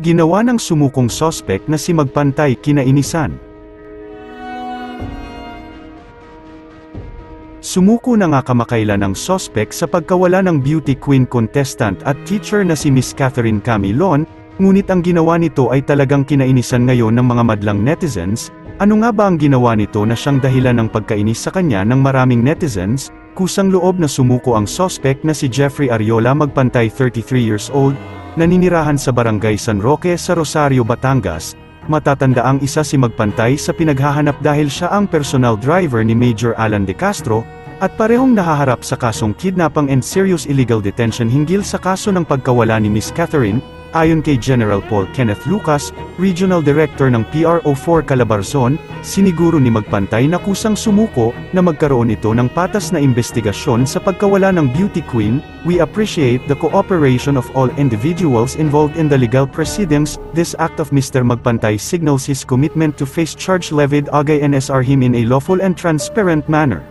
Ginawa ng sumukong sospek na si Magpantay kinainisan. Sumuko na nga kamakailan ang sospek sa pagkawala ng beauty queen contestant at teacher na si Miss Catherine Camilon, ngunit ang ginawa nito ay talagang kinainisan ngayon ng mga madlang netizens, ano nga ba ang ginawa nito na siyang dahilan ng pagkainis sa kanya ng maraming netizens, kusang loob na sumuko ang sospek na si Jeffrey Ariola magpantay 33 years old, naninirahan sa barangay San Roque sa Rosario, Batangas, matatanda ang isa si magpantay sa pinaghahanap dahil siya ang personal driver ni Major Alan De Castro, at parehong nahaharap sa kasong kidnapping and serious illegal detention hinggil sa kaso ng pagkawala ni Miss Catherine, ayon kay General Paul Kenneth Lucas, Regional Director ng PRO4 Calabarzon, siniguro ni Magpantay na kusang sumuko, na magkaroon ito ng patas na investigasyon sa pagkawala ng beauty queen, we appreciate the cooperation of all individuals involved in the legal proceedings, this act of Mr. Magpantay signals his commitment to face charge levied agay NSR him in a lawful and transparent manner.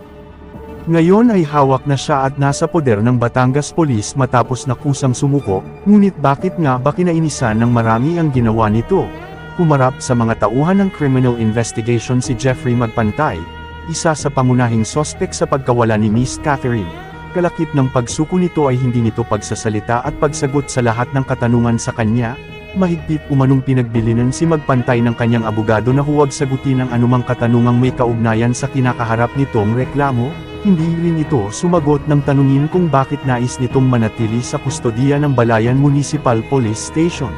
Ngayon ay hawak na siya at nasa poder ng Batangas Police matapos na kusang sumuko, ngunit bakit nga ba kinainisan ng marami ang ginawa nito? Humarap sa mga tauhan ng criminal investigation si Jeffrey Magpantay, isa sa pangunahing sospek sa pagkawala ni Miss Catherine. Kalakip ng pagsuko nito ay hindi nito pagsasalita at pagsagot sa lahat ng katanungan sa kanya, mahigpit umanong pinagbilinan si Magpantay ng kanyang abogado na huwag sagutin ang anumang katanungang may kaugnayan sa kinakaharap nitong reklamo, hindi rin ito sumagot ng tanungin kung bakit nais nitong manatili sa kustodiya ng Balayan Municipal Police Station.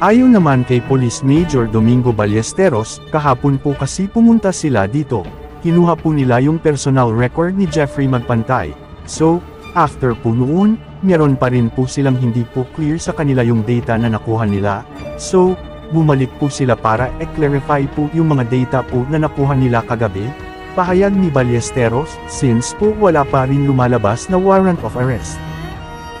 Ayon naman kay Police Major Domingo Ballesteros, kahapon po kasi pumunta sila dito. Kinuha po nila yung personal record ni Jeffrey Magpantay. So, after po noon, meron pa rin po silang hindi po clear sa kanila yung data na nakuha nila. So, bumalik po sila para e-clarify po yung mga data po na nakuha nila kagabi. Pahayag ni Ballesteros, since po wala pa rin lumalabas na warrant of arrest.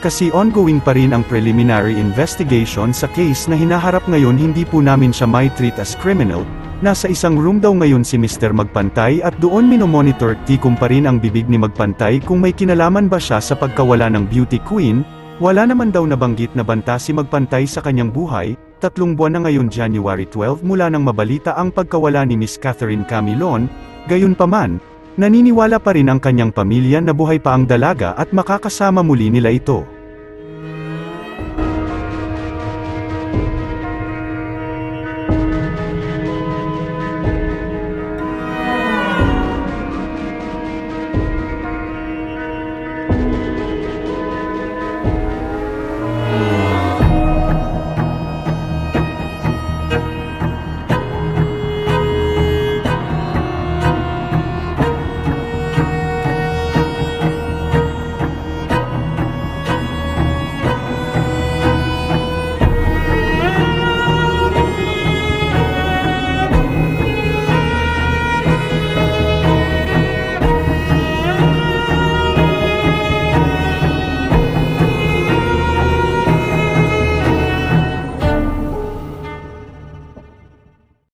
Kasi ongoing pa rin ang preliminary investigation sa case na hinaharap ngayon hindi po namin siya may treat as criminal, nasa isang room daw ngayon si Mr. Magpantay at doon minomonitor tikom pa rin ang bibig ni Magpantay kung may kinalaman ba siya sa pagkawala ng beauty queen, wala naman daw nabanggit na banta si Magpantay sa kanyang buhay, tatlong buwan na ngayon January 12 mula nang mabalita ang pagkawala ni Miss Catherine Camilon, gayunpaman, naniniwala pa rin ang kanyang pamilya na buhay pa ang dalaga at makakasama muli nila ito.